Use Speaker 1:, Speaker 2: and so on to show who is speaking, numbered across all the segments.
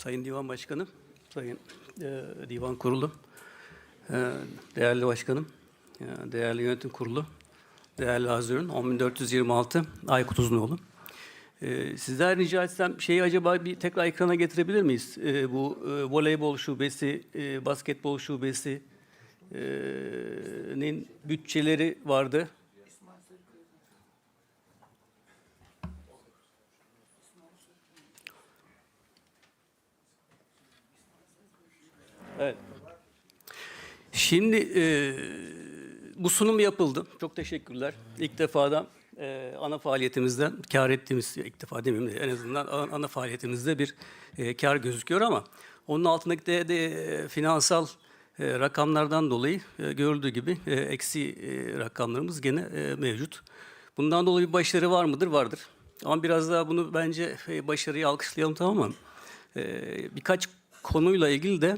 Speaker 1: Sayın Divan Başkanım, Sayın e, Divan Kurulu, e, değerli başkanım, e, değerli yönetim kurulu, değerli hazırın 10426 Aykut Uzunoğlu. E, sizden rica etsem şeyi acaba bir tekrar ekrana getirebilir miyiz? E, bu e, voleybol şubesi, e, basketbol şubesi e, bütçeleri vardı. Şimdi e, bu sunum yapıldı. Çok teşekkürler. İlk defa da e, ana faaliyetimizden kar ettiğimiz, ilk defa demeyeyim de en azından ana, faaliyetimizde bir e, kar gözüküyor ama onun altındaki de, de finansal e, rakamlardan dolayı e, görüldüğü gibi e, eksi e, rakamlarımız gene e, mevcut. Bundan dolayı bir başarı var mıdır? Vardır. Ama biraz daha bunu bence e, başarıyı alkışlayalım tamam mı? E, birkaç konuyla ilgili de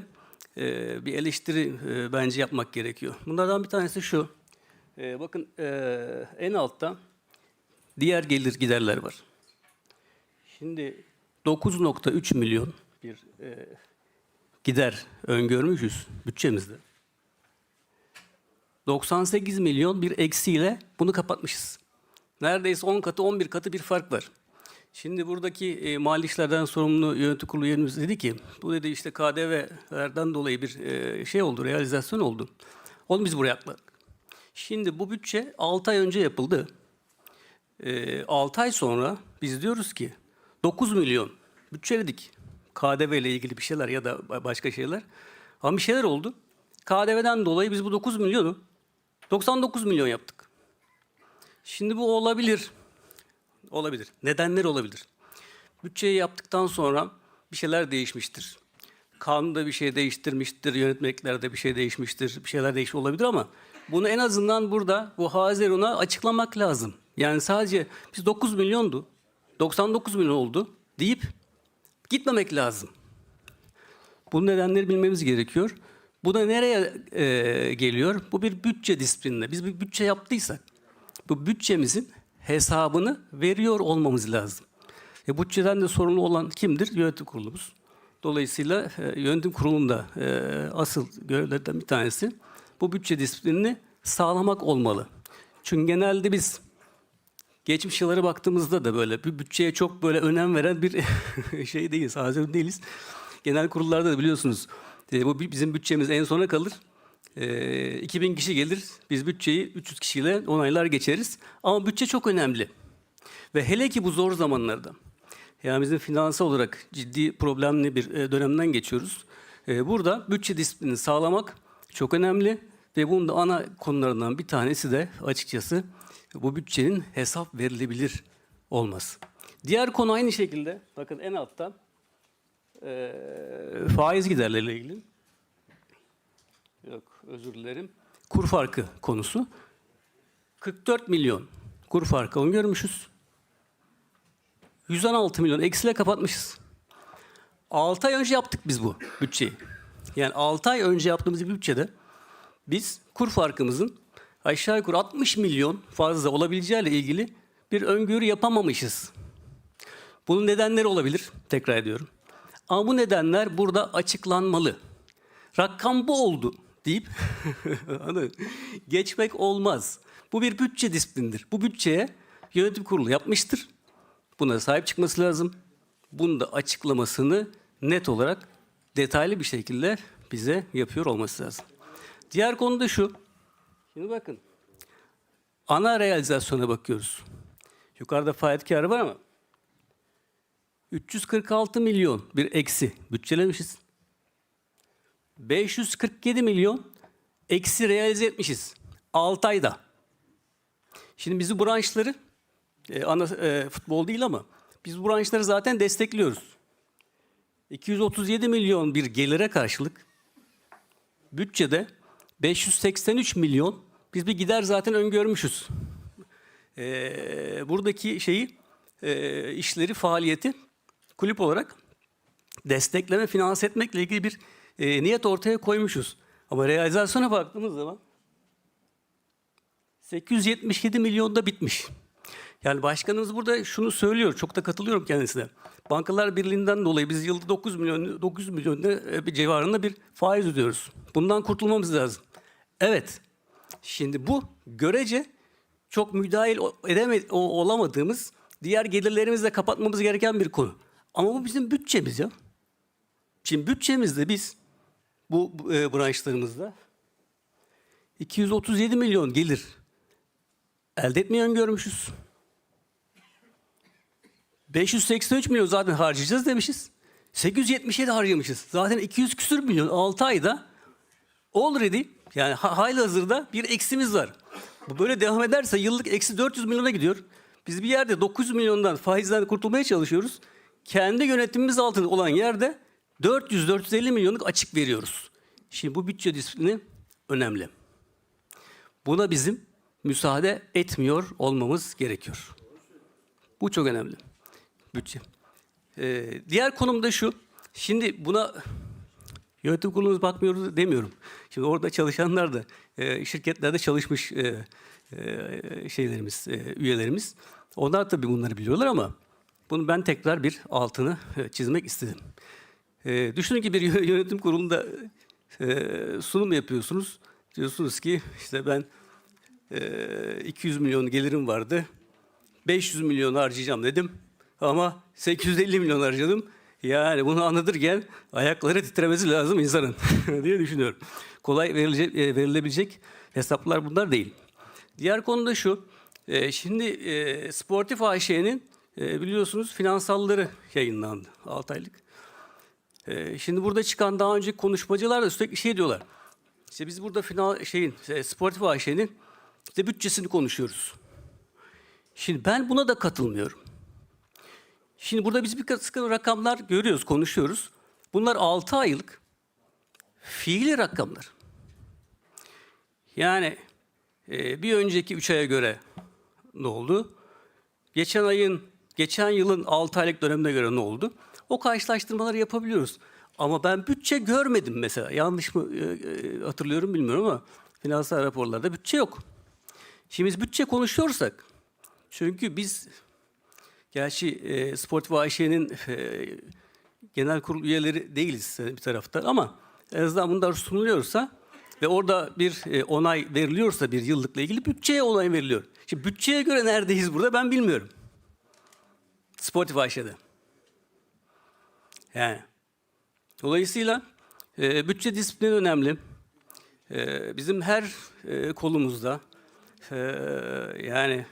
Speaker 1: e, bir eleştiri e, bence yapmak gerekiyor. Bunlardan bir tanesi şu. E, bakın e, en altta diğer gelir giderler var. Şimdi 9.3 milyon bir e, gider öngörmüşüz bütçemizde. 98 milyon bir eksiyle bunu kapatmışız. Neredeyse 10 katı 11 katı bir fark var. Şimdi buradaki e, mali işlerden sorumlu yönetim kurulu üyemiz dedi ki bu dedi işte KDV'lerden dolayı bir e, şey oldu, realizasyon oldu. Onu biz buraya atladık. Şimdi bu bütçe 6 ay önce yapıldı. E, 6 ay sonra biz diyoruz ki 9 milyon bütçeledik. KDV ile ilgili bir şeyler ya da ba- başka şeyler. Ama bir şeyler oldu. KDV'den dolayı biz bu 9 milyonu 99 milyon yaptık. Şimdi bu olabilir. Olabilir. Nedenler olabilir. Bütçeyi yaptıktan sonra bir şeyler değişmiştir. Kanunda bir şey değiştirmiştir, yönetmeliklerde bir şey değişmiştir, bir şeyler değişmiş olabilir ama bunu en azından burada bu Hazirun'a açıklamak lazım. Yani sadece biz 9 milyondu, 99 milyon oldu deyip gitmemek lazım. Bu nedenleri bilmemiz gerekiyor. Bu da nereye e, geliyor? Bu bir bütçe disiplinine. Biz bir bütçe yaptıysak bu bütçemizin hesabını veriyor olmamız lazım. E, bütçeden de sorumlu olan kimdir? Yönetim kurulumuz. Dolayısıyla e, yönetim kurulunda e, asıl görevlerden bir tanesi bu bütçe disiplinini sağlamak olmalı. Çünkü genelde biz geçmiş yıllara baktığımızda da böyle bir bütçeye çok böyle önem veren bir şey değiliz, hazır değiliz. Genel kurullarda da biliyorsunuz e, bu bizim bütçemiz en sona kalır. E, 2000 kişi gelir, biz bütçeyi 300 kişiyle onaylar geçeriz. Ama bütçe çok önemli. Ve hele ki bu zor zamanlarda. Yani bizim finansal olarak ciddi problemli bir e, dönemden geçiyoruz. E, Burada bütçe disiplinini sağlamak çok önemli. Ve bunun da ana konularından bir tanesi de açıkçası bu bütçenin hesap verilebilir olması. Diğer konu aynı şekilde, bakın en altta e, faiz giderleriyle ilgili. Yok özür dilerim. Kur farkı konusu. 44 milyon kur farkı öngörmüşüz. 116 milyon eksiyle kapatmışız. 6 ay önce yaptık biz bu bütçeyi. Yani 6 ay önce yaptığımız bir bütçede biz kur farkımızın aşağı yukarı 60 milyon fazla olabileceğiyle ilgili bir öngörü yapamamışız. Bunun nedenleri olabilir, tekrar ediyorum. Ama bu nedenler burada açıklanmalı. Rakam bu oldu deyip geçmek olmaz. Bu bir bütçe disiplinidir. Bu bütçeye yönetim kurulu yapmıştır. Buna sahip çıkması lazım. Bunu da açıklamasını net olarak detaylı bir şekilde bize yapıyor olması lazım. Diğer konu da şu. Şimdi bakın. Ana realizasyona bakıyoruz. Yukarıda faaliyet karı var ama 346 milyon bir eksi bütçelemişiz. 547 milyon eksi realize etmişiz. 6 ayda. Şimdi bizi branşları e, ana e, futbol değil ama biz branşları zaten destekliyoruz. 237 milyon bir gelire karşılık bütçede 583 milyon biz bir gider zaten öngörmüşüz. E, buradaki şeyi e, işleri faaliyeti kulüp olarak destekleme, finanse etmekle ilgili bir e, niyet ortaya koymuşuz. Ama realizasyona baktığımız zaman 877 milyonda bitmiş. Yani başkanımız burada şunu söylüyor, çok da katılıyorum kendisine. Bankalar Birliği'nden dolayı biz yılda 9 milyon 9 milyon lira bir civarında bir faiz ödüyoruz. Bundan kurtulmamız lazım. Evet. Şimdi bu görece çok müdahil edeme, olamadığımız diğer gelirlerimizle kapatmamız gereken bir konu. Ama bu bizim bütçemiz ya. Şimdi bütçemizde biz bu e, branşlarımızda 237 milyon gelir elde etmeyi öngörmüşüz. 583 milyon zaten harcayacağız demişiz. 877 harcamışız. Zaten 200 küsür milyon 6 ayda already yani ha- hali hazırda bir eksimiz var. Bu böyle devam ederse yıllık eksi 400 milyona gidiyor. Biz bir yerde 900 milyondan faizden kurtulmaya çalışıyoruz. Kendi yönetimimiz altında olan yerde 400-450 milyonluk açık veriyoruz. Şimdi bu bütçe disiplini önemli. Buna bizim müsaade etmiyor olmamız gerekiyor. Bu çok önemli. Bütçe. Ee, diğer konum da şu. Şimdi buna yönetim kurulumuz bakmıyoruz demiyorum. Şimdi orada çalışanlar da e, şirketlerde çalışmış e, e, şeylerimiz, e, üyelerimiz. Onlar tabii bunları biliyorlar ama bunu ben tekrar bir altını e, çizmek istedim. E, düşünün ki bir yö- yönetim kurulunda e, sunum yapıyorsunuz. Diyorsunuz ki işte ben e, 200 milyon gelirim vardı. 500 milyon harcayacağım dedim. Ama 850 milyon harcadım. Yani bunu anlatırken ayakları titremesi lazım insanın diye düşünüyorum. Kolay verilecek, e, verilebilecek hesaplar bunlar değil. Diğer konu da şu. e, Şimdi e, Sportif AŞ'nin e, biliyorsunuz finansalları yayınlandı 6 aylık. E, Şimdi burada çıkan daha önceki konuşmacılar da sürekli şey diyorlar. İşte biz burada final şeyin e, Sportif AŞ'nin işte bütçesini konuşuyoruz. Şimdi ben buna da katılmıyorum. Şimdi burada biz bir kısım rakamlar görüyoruz, konuşuyoruz. Bunlar 6 aylık fiili rakamlar. Yani e, bir önceki 3 aya göre ne oldu? Geçen ayın, geçen yılın 6 aylık dönemine göre ne oldu? O karşılaştırmaları yapabiliyoruz. Ama ben bütçe görmedim mesela. Yanlış mı e, e, hatırlıyorum bilmiyorum ama finansal raporlarda bütçe yok. Şimdi biz bütçe konuşuyorsak, çünkü biz Gerçi e, Sport ve Ayşe'nin e, genel kurul üyeleri değiliz bir tarafta ama en azından bunlar sunuluyorsa ve orada bir e, onay veriliyorsa bir yıllıkla ilgili bütçeye onay veriliyor. Şimdi bütçeye göre neredeyiz burada ben bilmiyorum. Sportif Ayşe'de. Yani. Dolayısıyla e, bütçe disiplini önemli. E, bizim her e, kolumuzda e, yani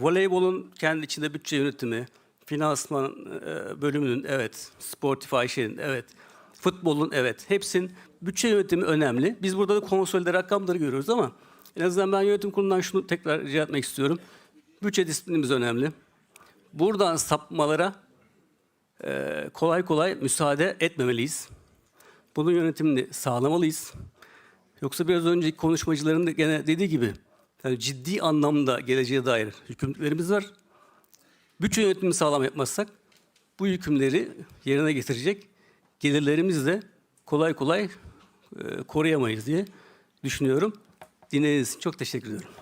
Speaker 1: voleybolun kendi içinde bütçe yönetimi, finansman e, bölümünün evet, sportif Ayşe'nin evet, futbolun evet, hepsinin bütçe yönetimi önemli. Biz burada da konsolide rakamları görüyoruz ama en azından ben yönetim kurulundan şunu tekrar rica etmek istiyorum. Bütçe disiplinimiz önemli. Buradan sapmalara e, kolay kolay müsaade etmemeliyiz. Bunun yönetimini sağlamalıyız. Yoksa biraz önceki konuşmacıların da gene dediği gibi yani ciddi anlamda geleceğe dair yükümlülüklerimiz var. Bütçe yönetimini sağlam yapmazsak bu yükümleri yerine getirecek gelirlerimizi de kolay kolay e, koruyamayız diye düşünüyorum. Dinlediğiniz için çok teşekkür ediyorum.